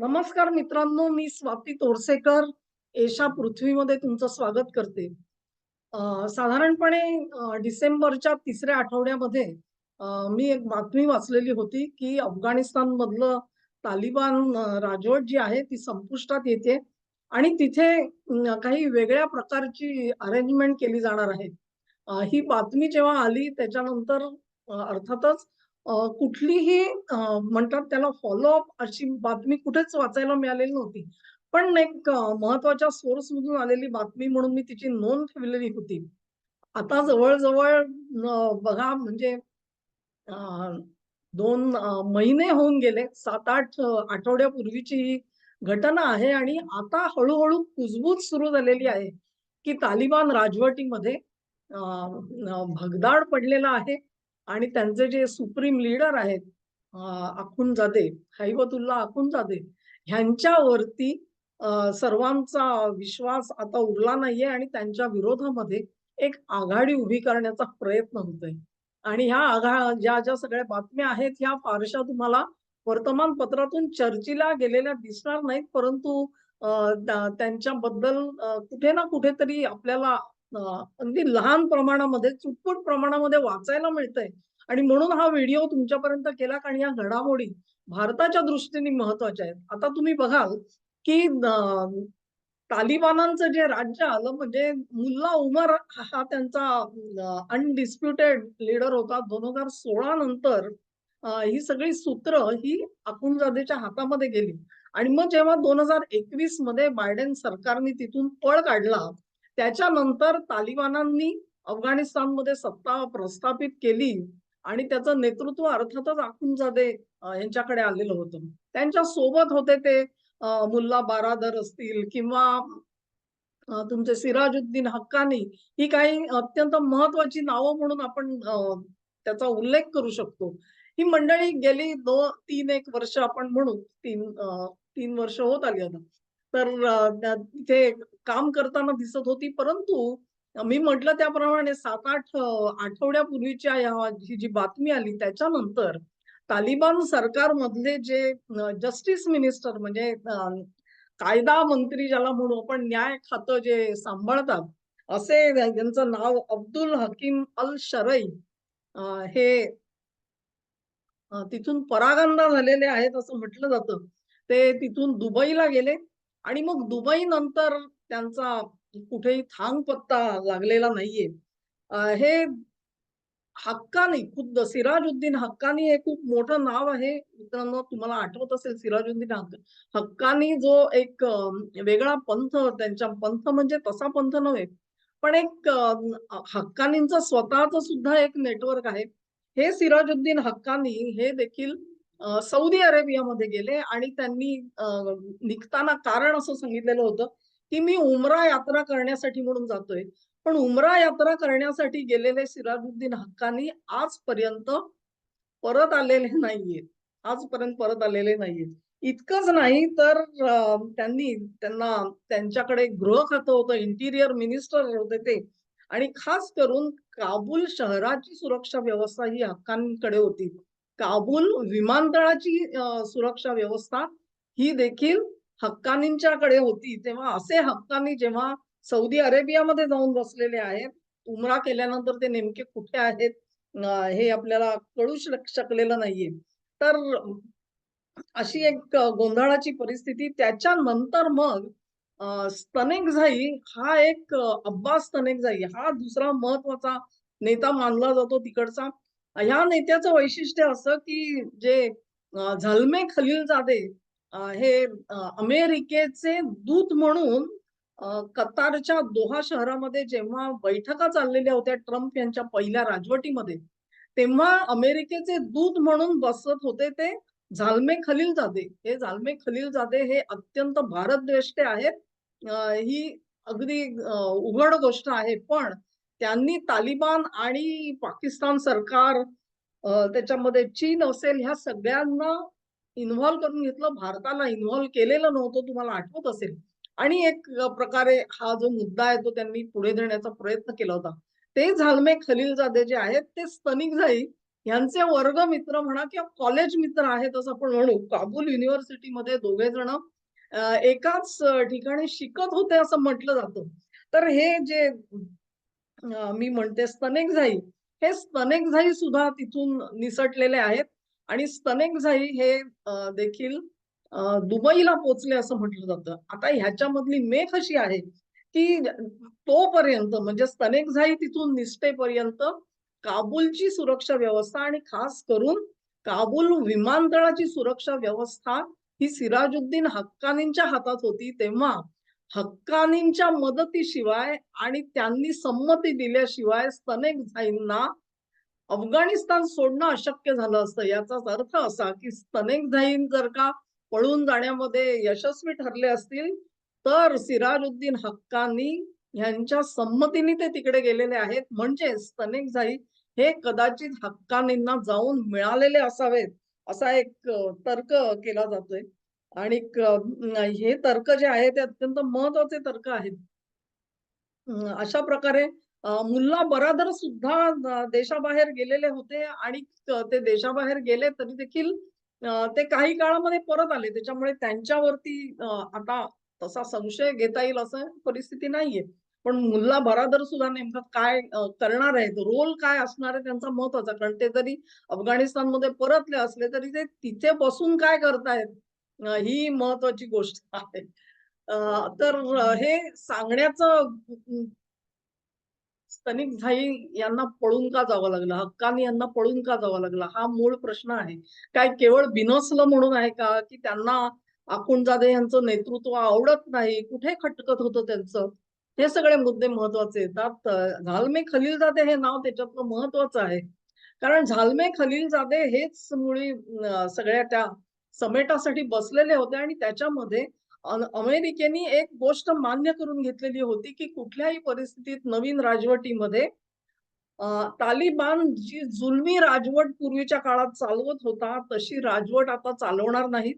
नमस्कार मित्रांनो मी स्वाती तोरसेकर. एशा पृथ्वीमध्ये तुमचं स्वागत करते. साधारणपणे डिसेंबरच्या तिसऱ्या आठवड्यामध्ये मी एक बातमी वाचलेली होती की अफगाणिस्तान मधलं तालिबान राजवट जी आहे ती संपुष्टात येते आणि तिथे काही वेगळ्या प्रकारची अरेंजमेंट केली जाणार आहे. ही बातमी जेव्हा आली त्याच्यानंतर अर्थातच कुठलीही म्हणतात त्याला फॉलोअप अशी बातमी कुठेच वाचायला मिळालेली नव्हती. पण एक महत्त्वाच्या सोर्स मधून आलेली बातमी म्हणून मी तिची नोंद ठेवलेली होती. आता जवळजवळ बघा म्हणजे दोन महिने होऊन गेले. सात आठ आठवड्यापूर्वीची ही घटना आहे आणि आता हळूहळू कुजबूज सुरू झालेली आहे की तालिबान राजवटीमध्ये भगदाड पडलेला आहे. आणि त्यांचे जे सुप्रीम लीडर आहेत अं, अखुंजादे हैबतुल्ला अखुंजादे ह्यांच्यावरती सर्वांचा विश्वास आता उरला नाहीये आणि त्यांच्या विरोधामध्ये एक आघाडी उभी करण्याचा प्रयत्न होतोय. आणि ह्या आघा ज्या ज्या सगळ्या बातम्या आहेत ह्या फारशा तुम्हाला वर्तमानपत्रातून चर्चेला गेलेल्या दिसणार नाहीत परंतु त्यांच्याबद्दल कुठे ना कुठेतरी आपल्याला अगदी लहान प्रमाणामध्ये चुटपुट प्रमाणामध्ये वाचायला मिळतंय. आणि म्हणून हा व्हिडिओ तुमच्यापर्यंत केला कारण या घडामोडी भारताच्या दृष्टीने महत्त्वाच्या आहेत. आता तुम्ही बघाल की तालिबानांचं जे राज्य आलं म्हणजे मुल्ला उमर हा त्यांचा अनडिस्प्युटेड लीडर होता. दोन हजार सोळा नंतर ही सगळी सूत्र ही अखुंजादेच्या हातामध्ये गेली. आणि मग जेव्हा दोन हजार एकवीसमध्ये बायडेन सरकारने तिथून पळ काढला त्याच्यानंतर तालिबानांनी अफगाणिस्तानमध्ये सत्ता प्रस्थापित केली आणि त्याचं नेतृत्व अर्थातच अखुंजादे यांच्याकडे आलेलं होतं. त्यांच्यासोबत होते ते मुल्ला बारादर असतील किंवा तुमचे सिराजुद्दीन हक्कानी. ही काही अत्यंत महत्वाची नावं म्हणून आपण अं, त्याचा उल्लेख करू शकतो. ही मंडळी गेली दोन तीन एक वर्ष आपण म्हणू तीन तीन वर्ष होत आली आता. तर तिथे काम करताना दिसत होती. परंतु मी म्हटलं त्याप्रमाणे सात आठ आठवड्यापूर्वीच्या या ही जी बातमी आली त्याच्यानंतर तालिबान सरकारमधले जे जस्टिस मिनिस्टर म्हणजे कायदा मंत्री ज्याला म्हणू आपण न्याय खातं जे सांभाळतात असे त्यांचं नाव अब्दुल हकीम अल शरई हे तिथून परागंदा झालेले आहेत असं म्हटलं जातं. ते तिथून दुबईला गेले. आणि मग दुबई नंतर त्यांचा कुठेही थांग पत्ता लागलेला नाहीये. हे हक्कानी खुद्द सिराजुद्दीन हक्कानी हे खूप मोठं नाव आहे. मित्रांनो तुम्हाला आठवत असेल सिराजुद्दीन हक्क हक्कानी जो एक वेगळा पंथ त्यांच्या पंथ म्हणजे तसा पंथ नव्हे पण एक हक्कानींचा स्वतःच सुद्धा एक नेटवर्क आहे. हे सिराजुद्दीन हक्कानी हे देखील सौदी अरेबियामध्ये गेले आणि त्यांनी निघताना कारण असं सांगितलेलं होतं की मी उमरा यात्रा करण्यासाठी म्हणून जातोय. पण उमरा यात्रा करण्यासाठी गेलेले सिराजुद्दीन हक्कानी आजपर्यंत परत आलेले नाहीये. आजपर्यंत परत आलेले नाहीये. इतकंच नाही तर त्यांनी त्यांना त्यांच्याकडे गृह खातं होतं इंटिरियर मिनिस्टर होते ते. आणि खास करून काबूल शहराची सुरक्षा व्यवस्था ही हक्कांकडे होती. काबूल विमानतळाची सुरक्षा व्यवस्था ही देखील हक्कानींच्याकडे होती. तेव्हा असे हक्कानी जेव्हा सौदी अरेबियामध्ये जाऊन बसलेले आहेत उमरा केल्यानंतर ते नेमके कुठे आहेत हे आपल्याला कळू शकलेलं नाहीये. तर अशी एक गोंधळाची परिस्थिती. त्याच्यानंतर मग स्तनेकझाई हा एक अब्बास स्तनेकझाई हा दुसरा महत्त्वाचा नेता मानला जातो तिकडचा. ह्या नेत्याचं वैशिष्ट्य असं की जे झलमे खलील खलीलजादे हे अमेरिकेचे दूत म्हणून कतारच्या दोहा शहरामध्ये जेव्हा बैठका चाललेल्या होत्या ट्रम्प यांच्या पहिल्या राजवटीमध्ये तेव्हा अमेरिकेचे दूत म्हणून बसत होते ते झाल्मे खलीलजादे हे झाल्मे खलीलजादे हे अत्यंत भारतद्वेष्टे आहेत. ही अगदी उघड गोष्ट आहे. पण त्यांनी तालिबान आणि पाकिस्तान सरकार त्याच्यामध्ये चीन असेल ह्या सगळ्यांना इन्व्हॉल्व्ह करून घेतलं. भारताला इन्व्हॉल्व केलेलं नव्हतं तुम्हाला आठवत असेल? आणि एक प्रकारे हा जो मुद्दा आहे तो त्यांनी पुढे देण्याचा प्रयत्न केला होता. ते झालमे खलीलजादे जे आहेत ते स्तनिक जाई. यांचे वर्ग मित्र म्हणा किंवा कॉलेज मित्र आहेत असं आपण म्हणू. काबूल युनिव्हर्सिटीमध्ये दोघे जण एकाच ठिकाणी शिकत होते असं म्हटलं जातं. तर हे जे मी म्हणते स्तनेकझाई. हे स्तनेकझाई सुद्धा तिथून निसटलेले आहेत. आणि स्तनेकझाई हे देखील दुबईला पोचले असं म्हटलं जातं. आता ह्याच्यामधली मेख अशी आहे की तोपर्यंत म्हणजे स्तनेकझाई तिथून निसटेपर्यंत काबूलची सुरक्षा व्यवस्था आणि खास करून काबूल विमानतळाची सुरक्षा व्यवस्था ही सिराजुद्दीन हक्कानींच्या हातात होती तेव्हा हक्कानींच्या मदतीशिवाय आणि त्यांनी संमती दिल्याशिवाय स्तनेक झाईंना अफगाणिस्तान सोडणं अशक्य झालं असतं. याचाच अर्थ असा की स्तनेक झाईन जर का पळून जाण्यामध्ये यशस्वी ठरले असतील तर सिराजुद्दीन हक्कानी यांच्या संमतीने ते तिकडे गेलेले आहेत. म्हणजे स्तनेक झाई हे कदाचित हक्कानींना जाऊन मिळालेले असावेत असा एक तर्क केला जातोय. आणि हे तर्क जे आहे ते अत्यंत महत्त्वाचे तर्क आहेत. अशा प्रकारे मुल्ला बरादर सुद्धा देशाबाहेर गेलेले होते आणि ते देशाबाहेर गेले तरी देखील ते काही काळामध्ये परत आले. त्याच्यामुळे त्यांच्यावरती आता तसा संशय घेता येईल असं परिस्थिती नाहीये. पण मुल्ला बरादर सुद्धा नेमकं काय करणार आहेत? रोल काय असणार आहे त्यांचा महत्त्वाचा? कारण ते जरी अफगाणिस्तानमध्ये परतले असले तरी ते तिथे बसून काय करतायत? ही महत्वाची गोष्ट आहे. तर हे सांगण्याचं स्थानिक झाई यांना पळून का जावं लागलं? हक्कानी यांना पळून का जावं लागलं? हा मूळ प्रश्न आहे. काय केवळ बिनसलं म्हणून आहे का? की त्यांना आकुंडजादे यांचं नेतृत्व आवडत नाही? कुठे खटकत होतं त्यांचं? हे सगळे मुद्दे महत्त्वाचे येतात. झालमे खलीलजादे हे नाव त्याच्यातलं महत्वाचं आहे. कारण झालमे खलीलजादे हेच मुळी सगळ्या त्या समेटासाठी बसलेले होते आणि त्याच्यामध्ये अमेरिकेने एक गोष्ट मान्य करून घेतलेली होती की कुठल्याही परिस्थितीत नवीन राजवटीमध्ये तालिबान जी जुलमी राजवट पूर्वीच्या काळात चालवत होता तशी राजवट आता चालवणार नाही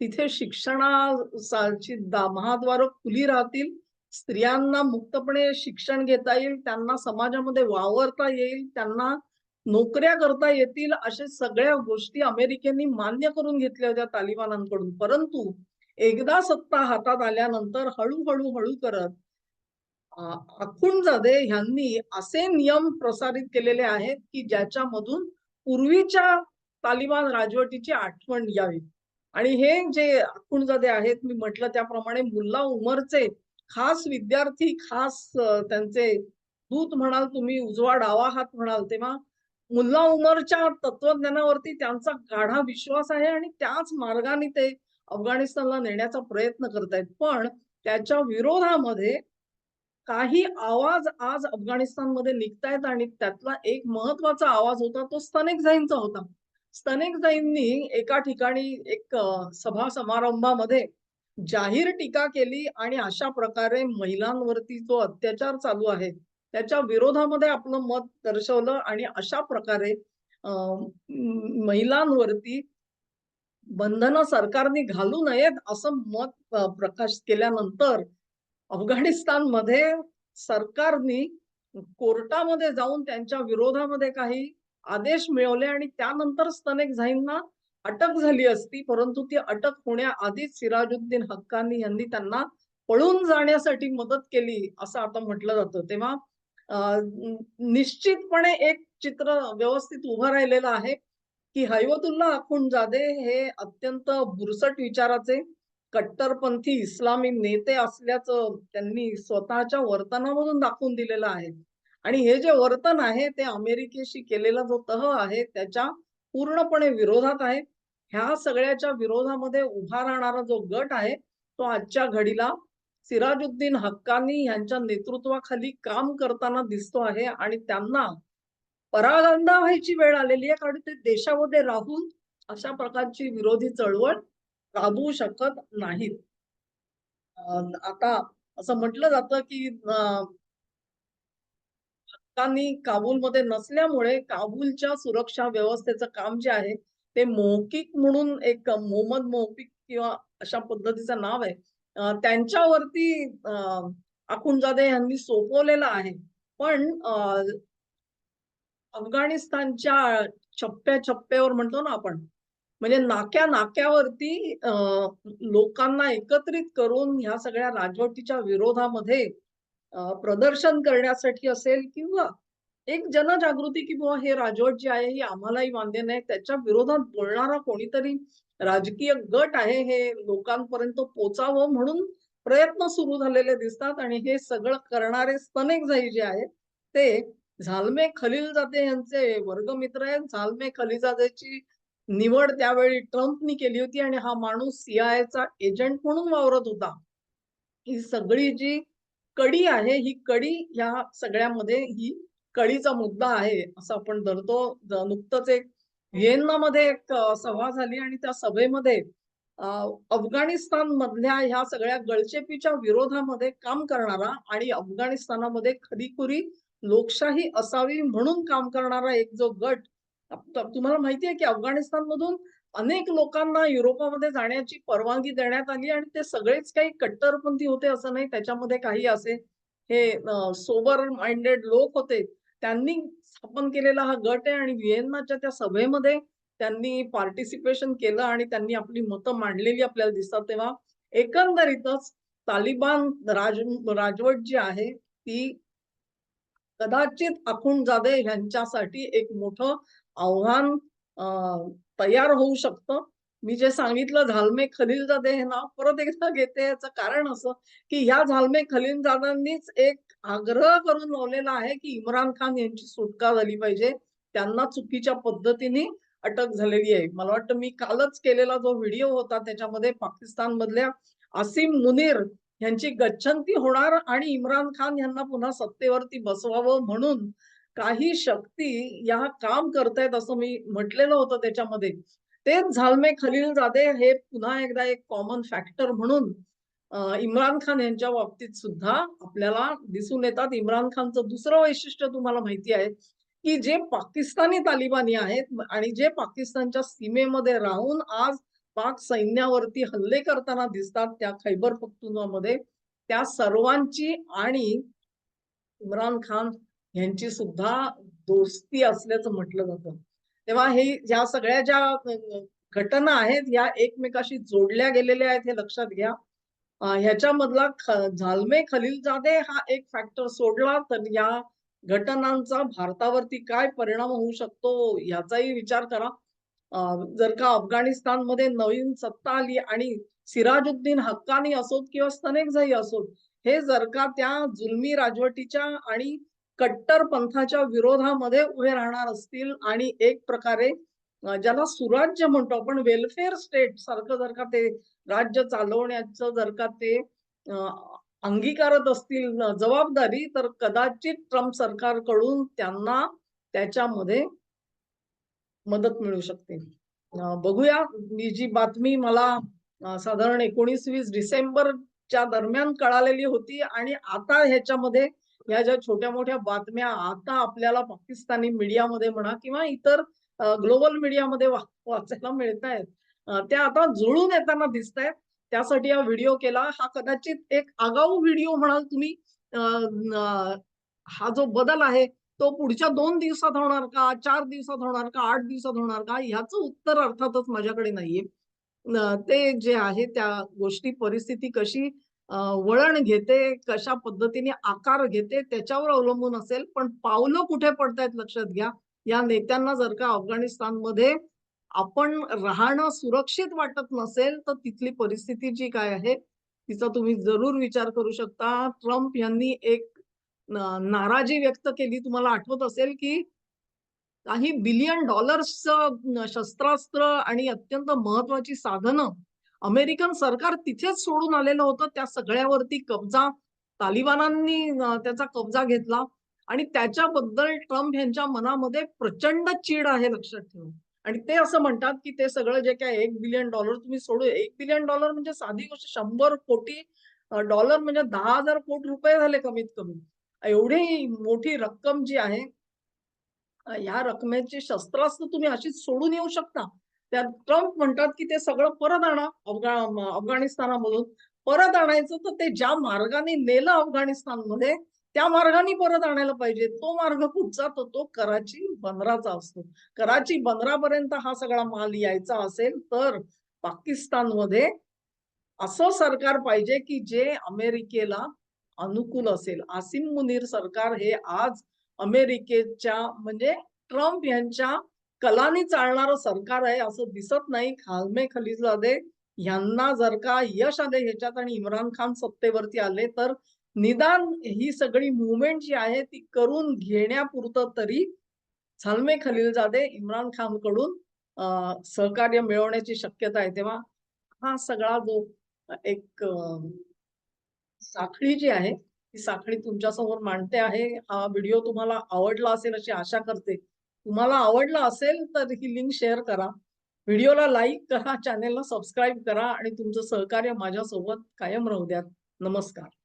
तिथे शिक्षणाची महाद्वार खुली राहतील. स्त्रियांना मुक्तपणे शिक्षण घेता येईल. त्यांना समाजामध्ये वावरता येईल. त्यांना नोकऱ्या करता येतील अशा सगळ्या गोष्टी अमेरिकेने मान्य करून घेतल्या होत्या तालिबानांकडून. परंतु एकदा सत्ता हातात आल्यानंतर हळूहळू हळू करत आखुंडजादे ह्यांनी असे नियम प्रसारित केलेले आहेत की ज्याच्यामधून पूर्वीच्या तालिबान राजवटीची आठवण यावी. आणि हे जे आखुंडजादे आहेत मी म्हटलं त्याप्रमाणे मुल्ला उमरचे खास विद्यार्थी खास त्यांचे दूत म्हणाल तुम्ही उजवा डावा हात म्हणाल तेव्हा मुल्ला उमरच्या तत्वज्ञानावरती त्यांचा गाढा विश्वास आहे आणि त्याच मार्गाने ते अफगाणिस्तानला नेण्याचा प्रयत्न करतायत. पण त्याच्या विरोधामध्ये काही आवाज आज अफगाणिस्तानमध्ये निघतायत आणि त्यातला एक महत्त्वाचा आवाज होता तो स्तनेकझाईंचा होता. स्तनेकझाईंनी एका ठिकाणी एक सभा समारंभामध्ये जाहीर टीका केली आणि अशा प्रकारे महिलांवरती जो अत्याचार चालू आहे त्याच्या विरोधामध्ये आपलं मत दर्शवलं आणि अशा प्रकारे महिलांवरती बंधनं सरकारने घालू नयेत असं मत प्रकाश केल्यानंतर अफगाणिस्तानमध्ये सरकारने कोर्टामध्ये जाऊन त्यांच्या विरोधामध्ये काही आदेश मिळवले आणि त्यानंतर स्तनेक झाईंना अटक झाली असती परंतु ती अटक होण्याआधीच सिराजुद्दीन हक्कानी यांनी त्यांना पळून जाण्यासाठी मदत केली असं आता म्हटलं जातं. तेव्हा निश्चितपणे एक चित्र व्यवस्थित उभं राहिलेलं आहे की हैवतुल्ला अखुंडजादे हे अत्यंत बुरसट विचाराचे कट्टरपंथी इस्लामी नेते असल्याचं त्यांनी स्वतःच्या वर्तनामधून दाखवून दिलेलं आहे. आणि हे जे वर्तन आहे ते अमेरिकेशी केलेला जो तह आहे त्याच्या पूर्णपणे विरोधात आहे. ह्या सगळ्याच्या विरोधामध्ये उभा राहणारा जो गट आहे तो आजच्या घडीला सिराजुद्दीन हक्कानी यांच्या नेतृत्वाखाली काम करताना दिसतो आहे आणि त्यांना परागंदा व्हायची वेळ आलेली आहे कारण ते देशामध्ये राहून अशा प्रकारची विरोधी चळवळ राबवू शकत नाहीत. आता असं म्हटलं जातं की अं, हक्कानी काबूलमध्ये नसल्यामुळे काबूलच्या सुरक्षा व्यवस्थेचं काम जे आहे ते मौकिक म्हणून एक मोहम्मद मौकिक किंवा अशा पद्धतीचं नाव आहे. त्यांच्यावरती अं, यांनी सोपवलेलं आहे. पण अफगाणिस्तानच्या छप्प्या छप्प्यावर म्हणतो ना आपण म्हणजे नाक्या नाक्यावरती अ, लोकांना एकत्रित करून ह्या सगळ्या राजवटीच्या विरोधामध्ये प्रदर्शन करण्यासाठी असेल किंवा एक जनजागृती की बुवा हे राजवट जी आहे ही आम्हालाही मान्य नाही. त्याच्या विरोधात बोलणारा कोणीतरी राजकीय गट आहे हे लोकांपर्यंत पोचावं म्हणून प्रयत्न सुरू झालेले दिसतात आणि हे सगळं करणारे स्तनेकजाई जे आहेत ते झालमे खलीलजादे यांचे वर्गमित्र आहेत. झालमे खलीलजादेची निवड त्यावेळी ट्रम्पनी केली होती आणि हा माणूस सीआयचा एजंट म्हणून वावरत होता. ही सगळी जी कडी आहे ही कडी या सगळ्यामध्ये ही कळीचा मुद्दा आहे असं आपण धरतो. नुकतंच एक येनामध्ये एक सभा झाली आणि त्या सभेमध्ये अफगाणिस्तान मधल्या ह्या सगळ्या गळचेपीच्या विरोधामध्ये काम करणारा आणि अफगाणिस्तानामध्ये खरीखुरी लोकशाही असावी म्हणून काम करणारा एक जो गट तुम्हाला तुम्हाला माहितीये की अफगाणिस्तान मधून अनेक लोकांना युरोपामध्ये जाण्याची परवानगी देण्यात आली आणि ते सगळेच काही कट्टरपंथी होते असं नाही त्याच्यामध्ये काही असे हे सोबर माइंडेड लोक होते. त्यांनी स्थापन केलेला हा गट आहे आणि व्हिएन्नाच्या त्या सभेमध्ये त्यांनी पार्टिसिपेशन केलं आणि त्यांनी आपली मतं मांडलेली आपल्याला दिसतात. तेव्हा एकंदरीतच तालिबान राज राजवट जी आहे ती कदाचित अखुंडजादे यांच्यासाठी एक मोठं आव्हान अं, तयार होऊ शकतं. मी जे सांगितलं झालमे खलीलजादे हे नाव परत एकदा घेते. याचं कारण असं की ह्या झालमे खलीलजादांनीच एक आग्रह करून लावलेला आहे की इम्रान खान यांची सुटका झाली पाहिजे. त्यांना चुकीच्या पद्धतीने अटक झालेली आहे. मला वाटतं मी कालच केलेला जो व्हिडिओ होता त्याच्यामध्ये पाकिस्तान मधल्या आसिम मुनीर यांची गच्छंती होणार आणि इम्रान खान यांना पुन्हा सत्तेवरती बसवावं म्हणून काही शक्ती या काम करतायत असं मी म्हटलेलं होतं त्याच्यामध्ये. तेच झालमे खलील जादे हे पुन्हा एकदा एक कॉमन फॅक्टर म्हणून इम्रान खान यांच्या बाबतीत सुद्धा आपल्याला दिसून येतात. इम्रान खानचं दुसरं वैशिष्ट्य तुम्हाला माहिती आहे की जे पाकिस्तानी तालिबानी आहेत आणि जे पाकिस्तानच्या सीमेमध्ये राहून आज पाक सैन्यावरती हल्ले करताना दिसतात त्या खैबर पख्तुनमध्ये त्या सर्वांची आणि इम्रान खान यांची सुद्धा दोस्ती असल्याचं म्हटलं जातं. तेव्हा हे या सगळ्या ज्या घटना आहेत या एकमेकाशी जोडल्या गेलेल्या आहेत हे लक्षात घ्या. ह्याच्यामधला झालमे खलील खलीलजादे हा एक फॅक्टर सोडला तर या घटनांचा भारतावरती काय परिणाम होऊ शकतो याचाही विचार करा. अं, जर का अफगाणिस्तानमध्ये नवीन सत्ता आली आणि सिराजुद्दीन हक्कानी असोत किंवा स्तनेकझाई असोत हे जर का त्या जुलमी राजवटीच्या आणि कट्टर पंथाच्या विरोधामध्ये उभे राहणार असतील आणि एक प्रकारे ज्याला सुराज्य म्हणतो आपण वेलफेअर स्टेट सारखं जर का ते राज्य चालवण्याचं जर का ते अंगीकारत असतील जबाबदारी तर कदाचित ट्रम्प सरकारकडून त्यांना त्याच्यामध्ये मदत मिळू शकते. बघूया. मी जी बातमी मला साधारण एकोणीस वीस डिसेंबरच्या दरम्यान कळालेली होती आणि आता ह्याच्यामध्ये ह्या ज्या छोट्या मोठ्या बातम्या आता आपल्याला पाकिस्तानी मीडियामध्ये म्हणा किंवा इतर ग्लोबल मीडियामध्ये वाचायला मिळत आहेत त्या आता जुळून येताना दिसत आहेत त्यासाठी हा व्हिडिओ केला. हा कदाचित एक आगाऊ व्हिडिओ म्हणाल तुम्ही. हा जो बदल आहे तो पुढच्या दोन दिवसात होणार का चार दिवसात होणार का आठ दिवसात होणार का ह्याचं उत्तर अर्थातच माझ्याकडे नाहीये. ते जे आहे त्या गोष्टी परिस्थिती कशी वळण घेते कशा पद्धतीने आकार घेते त्याच्यावर अवलंबून असेल. पण पावलं कुठे पडतायत लक्षात घ्या. या नेत्यांना जर का अफगाणिस्तानमध्ये आपण राहणं सुरक्षित वाटत नसेल तर तिथली परिस्थिती जी काय आहे तिचा तुम्ही जरूर विचार करू शकता. ट्रम्प यांनी एक नाराजी व्यक्त केली. तुम्हाला आठवत असेल की काही बिलियन डॉलर्सचं शस्त्रास्त्र आणि अत्यंत महत्वाची साधनं अमेरिकन सरकार तिथेच सोडून आलेलं होतं. त्या सगळ्यावरती कब्जा तालिबानांनी त्याचा कब्जा घेतला. आणि त्याच्याबद्दल ट्रम्प यांच्या मनामध्ये प्रचंड चीड आहे लक्षात ठेवा. आणि ते असं म्हणतात की ते सगळं जे काय एक बिलियन डॉलर तुम्ही सोडू एक बिलियन डॉलर म्हणजे साधी गोष्ट शंभर कोटी डॉलर म्हणजे दहा हजार कोटी रुपये झाले कमीत कमी. एवढी मोठी रक्कम जी आहे या रकमेची शस्त्रास्त्र तुम्ही अशीच सोडून येऊ शकता. त्यात ट्रम्प म्हणतात की ते सगळं परत आणा अफगा अफगाणिस्तानामधून परत आणायचं तर ते ज्या मार्गाने नेलं अफगाणिस्तानमध्ये त्या मार्गाने परत आणायला पाहिजे. तो मार्ग कुठचा तर तो कराची बंदराचा असतो. कराची बंदरापर्यंत हा सगळा माल यायचा असेल तर पाकिस्तानमध्ये असं सरकार पाहिजे की जे अमेरिकेला अनुकूल असेल. आसिम मुनीर सरकार हे आज अमेरिकेच्या म्हणजे ट्रम्प यांच्या कलानी चालणारं सरकार आहे असं दिसत नाही. खालमे खलिजादे यांना जर का यश आले ह्याच्यात आणि इम्रान खान सत्तेवरती आले तर निदान ही सगळी मुवमेंट जी आहे ती करून घेण्यापुरतं तरी सालमे खलीलजादे इम्रान खानकडून सहकार्य मिळवण्याची शक्यता आहे. तेव्हा हा सगळा जो एक साखळी जी आहे ती साखळी तुमच्यासमोर मांडते आहे. हा व्हिडिओ तुम्हाला आवडला असेल अशी आशा करते. तुम्हाला आवडला असेल तर ही लिंक शेअर करा. व्हिडिओला लाईक करा चॅनेलला सबस्क्राईब करा आणि तुमचं सहकार्य माझ्यासोबत कायम राहू द्या. नमस्कार.